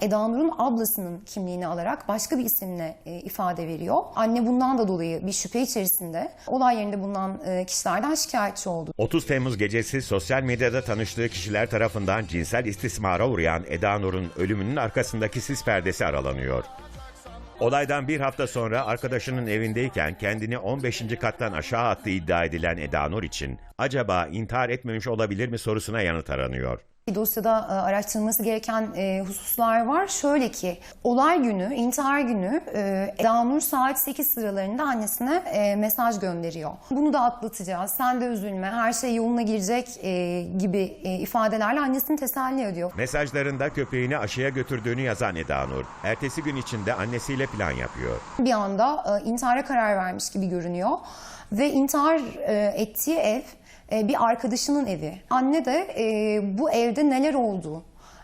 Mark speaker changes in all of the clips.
Speaker 1: Eda Nur'un ablasının kimliğini alarak başka bir isimle e, ifade veriyor. Anne bundan da dolayı bir şüphe içerisinde olay yerinde bulunan e, kişilerden şikayetçi oldu.
Speaker 2: 30 Temmuz gecesi sosyal medyada tanıştığı kişiler tarafından cinsel istismara uğrayan Eda Nur'un ölümünün arkasındaki sis perdesi aralanıyor. Olaydan bir hafta sonra arkadaşının evindeyken kendini 15. kattan aşağı attığı iddia edilen Eda Nur için acaba intihar etmemiş olabilir mi sorusuna yanıt aranıyor.
Speaker 1: Bir dosyada e, araştırılması gereken e, hususlar var. Şöyle ki olay günü, intihar günü e, Eda Nur saat 8 sıralarında annesine mesaj gönderiyor. Bunu da atlatacağız, sen de üzülme, her şey yoluna girecek gibi ifadelerle annesini teselli ediyor.
Speaker 2: Mesajlarında köpeğini aşıya götürdüğünü yazan Eda Nur, ertesi gün içinde annesiyle plan yapıyor.
Speaker 1: Bir anda intihara karar vermiş gibi görünüyor. Ve intihar ettiği ev bir arkadaşının evi. Anne de e, bu evde neler oldu,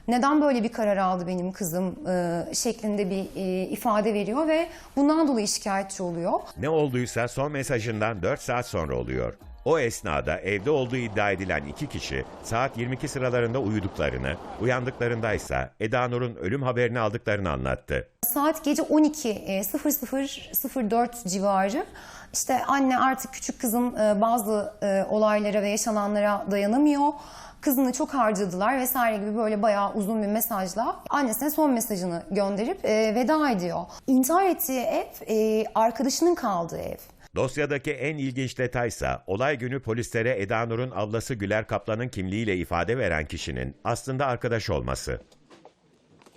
Speaker 1: neden böyle bir karar aldı benim kızım e, şeklinde bir e, ifade veriyor ve bundan dolayı şikayetçi oluyor.
Speaker 2: Ne olduysa son mesajından 4 saat sonra oluyor. O esnada evde olduğu iddia edilen iki kişi saat 22 sıralarında uyuduklarını, uyandıklarında ise Eda Nur'un ölüm haberini aldıklarını anlattı.
Speaker 1: Saat gece 12 e, 00.04 civarı. İşte anne artık küçük kızım e, bazı e, olaylara ve yaşananlara dayanamıyor. Kızını çok harcadılar vesaire gibi böyle bayağı uzun bir mesajla annesine son mesajını gönderip veda ediyor. İntihar ettiği ev arkadaşının kaldığı ev.
Speaker 2: Dosyadaki en ilginç detaysa olay günü polislere Eda Nur'un ablası Güler Kaplan'ın kimliğiyle ifade veren kişinin aslında arkadaş olması.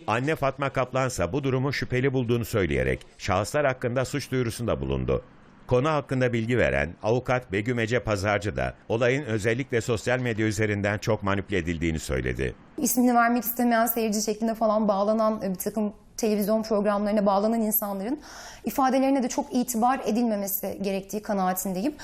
Speaker 2: Anne Fatma Kaplansa bu durumu şüpheli bulduğunu söyleyerek şahıslar hakkında suç duyurusunda bulundu. Konu hakkında bilgi veren avukat Begüm Ece Pazarcı da olayın özellikle sosyal medya üzerinden çok manipüle edildiğini söyledi.
Speaker 1: ismini vermek istemeyen seyirci şeklinde falan bağlanan e, bir takım televizyon programlarına bağlanan insanların ifadelerine de çok itibar edilmemesi gerektiği kanaatindeyim.